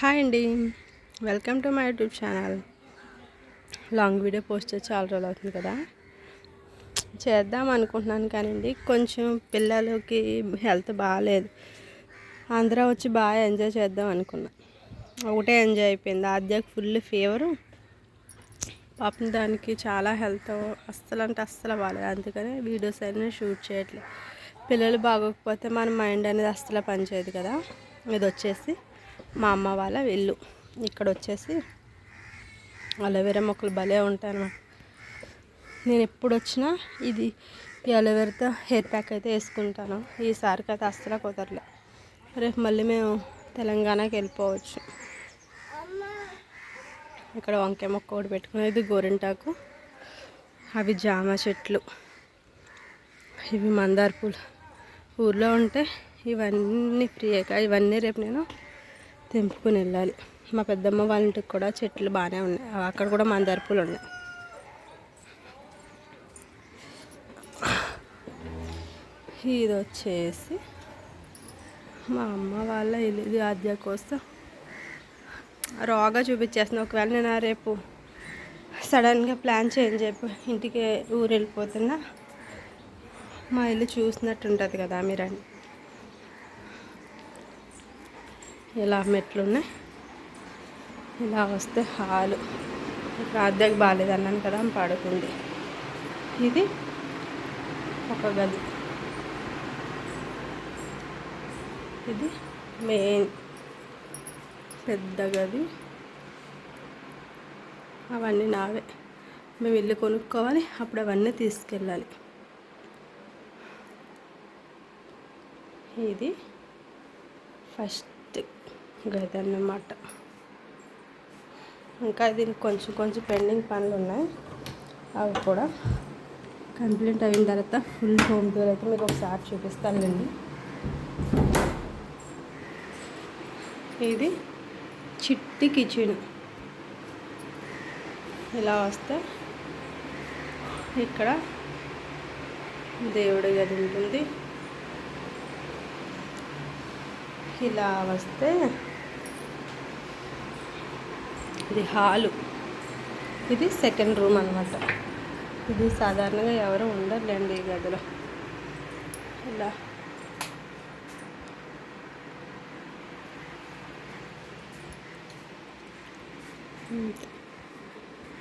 Hi అండి. Welcome to my YouTube channel. Long video post చేసి చాలా రోజులు అవుతుంది కదా. చేద్దాం అనుకుంటున్నాను కానివ్వండి కొంచెం పిల్లలకి హెల్త్ బాగాలేదు. ఆంధ్ర వచ్చి బాగా ఎంజాయ్ చేద్దాం అనుకున్నా. ఒకటే ఎంజాయ్ అయిపోయింది. ఆద్యకు ఫుల్ ఫీవరు. పాపం దానికి చాలా హెల్త్ అస్సలు అంటే అస్సలు బాగాలేదు. అందుకని వీడియోస్ అయినా షూట్ చేయట్లేదు పిల్లలు బాగోకపోతే మన మైండ్ అనేది అస్సలు పనిచేయదు కదా. ఇది వచ్చేసి మా అమ్మ వాళ్ళ ఇల్లు. ఇక్కడ వచ్చేసి అలోవెరా మొక్కలు భలే ఉంటాయి నేను ఎప్పుడు వచ్చినా ఇది ఈ అలోవెరాతో హెయిర్ ప్యాక్ అయితే వేసుకుంటాను. ఈసారికి అయితే అస్సలు కుదరలే. రేపు మళ్ళీ మేము తెలంగాణకి వెళ్ళిపోవచ్చు. ఇక్కడ వంకాయ మొక్క ఒకటి పెట్టుకునేది గోరింటాకు. అవి జామ చెట్లు. ఇవి మందార పూలు. ఊర్లో ఉంటే ఇవన్నీ ఫ్రీయేగా ఇవన్నీ రేపు నేను తెంపుకొని వెళ్ళాలి. మా పెద్దమ్మ వాళ్ళ ఇంటికి కూడా చెట్లు బాగానే ఉన్నాయి. అక్కడ కూడా మందార పూలు ఉన్నాయి. ఇది వచ్చేసి మా అమ్మ వాళ్ళ ఇల్లు ఇది ఆద్య కోసం రాగా చూపించేస్తున్నా ఒకవేళ నేను రేపు సడన్గా ప్లాన్ చేంజ్ అయిపోయి ఇంటికి ఊరు వెళ్ళిపోతున్నా మా ఇల్లు చూసినట్టు ఉంటుంది కదా మీరండి. ఇలా మెట్లు ఉన్నాయి ఇలా వస్తే హాలు. ఇక్కడ అద్దెకి బాగాలేదన్నాను కదా పడుకుంది. ఇది ఒక గది. ఇది మెయిన్ పెద్ద గది. అవన్నీ నావే. మేము ఇల్లు కొనుక్కోవాలి అప్పుడు అవన్నీ తీసుకెళ్ళాలి. ఇది ఫస్ట్ అన్నమాట ఇంకా దీనికి కొంచెం కొంచెం పెండింగ్ పనులు ఉన్నాయి. అవి కూడా కంప్లీట్ అయిన తర్వాత ఫుల్ హోమ్ టూర్ అయితే మీకు ఒకసారి చూపిస్తానండి ఇది చిట్టి కిచెన్. ఇలా వస్తే ఇక్కడ దేవుడి గది ఉంటుంది. ఇలా వస్తే ఇది హాలు. ఇది సెకండ్ రూమ్ అనమాట ఇది సాధారణంగా ఎవరు ఉండర్లేండి ఈ గదిలో. ఇలా.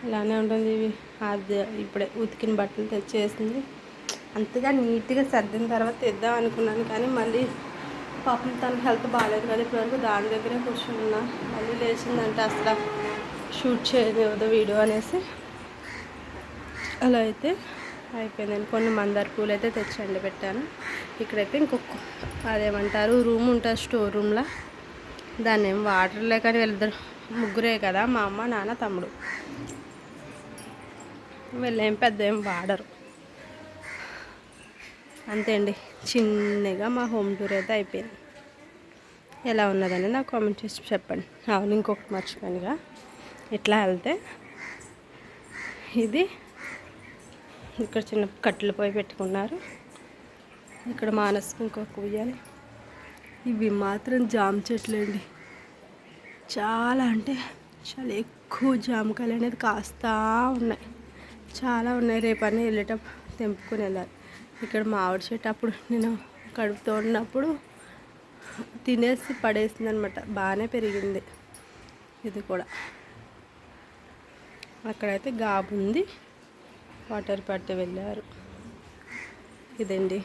ఇలానే ఉంటుంది ఇవి. అది ఇప్పుడే ఉతికిన బట్టలు తెచ్చేసింది. అంతగా నీట్గా సర్దిన తర్వాత తెద్దాం అనుకున్నాను కానీ మళ్ళీ పాపం తన హెల్త్ బాగాలేదు కదా ఇప్పటివరకు దాని దగ్గరే కూర్చున్నా. మళ్ళీ లేచిందంటే అసలు షూట్ చేయలేదు వీడియో అనేసి. అలా అయితే అయిపోయిందండి. కొన్ని మందార పూలు అయితే తెచ్చండి పెట్టాను ఇక్కడైతే ఇంకొక అదేమంటారు రూమ్ ఉంటుంది స్టోర్ రూమ్లో. దాన్ని ఏం వాటర్ లేక వెళ్తారు ముగ్గురే కదా మా అమ్మ నాన్న తమ్ముడు. వీళ్ళేం పెద్ద ఏం వాడరు. అంతే అండి. చిన్నగా మా హోమ్ టూర్ అయితే అయిపోయింది. ఎలా ఉన్నదని నాకు కామెంట్ చేసి చెప్పండి. అవును ఇంకొకటి మర్చిపోయానుగా ఇట్లా వెళ్తే ఇది ఇక్కడ చిన్న కట్టెలు పోయి పెట్టుకున్నారు. ఇక్కడ మానసుకు ఇంకొక ఉయ్యాలి. ఇవి మాత్రం జామ చెట్లు అండి. చాలా అంటే చాలా ఎక్కువ జామకాయలు అనేది కాస్తా ఉన్నాయి. చాలా ఉన్నాయి. రేపన్నీ వెళ్ళేటప్పుడు తెంపుకొని వెళ్ళాలి. ఇక్కడ మామిడి చెట్టు అప్పుడు నేను కడుపుతో ఉన్నప్పుడు తినేసి పడేసింది అనమాట బాగానే పెరిగింది ఇది కూడా. అక్కడైతే గాబు ఉంది. వాటర్ పట్టి వెళ్ళారు. ఇదండి.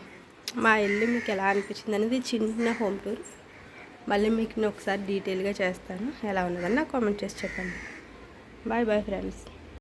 మా ఇల్లు మీకు ఎలా అనిపించింది అనేది చిన్న హోమ్ టూర్. మళ్ళీ మీకు నేను ఒకసారి డీటెయిల్గా చేస్తాను. ఎలా ఉన్నదని నాకు కామెంట్ చేసి చెప్పండి. Bye bye friends.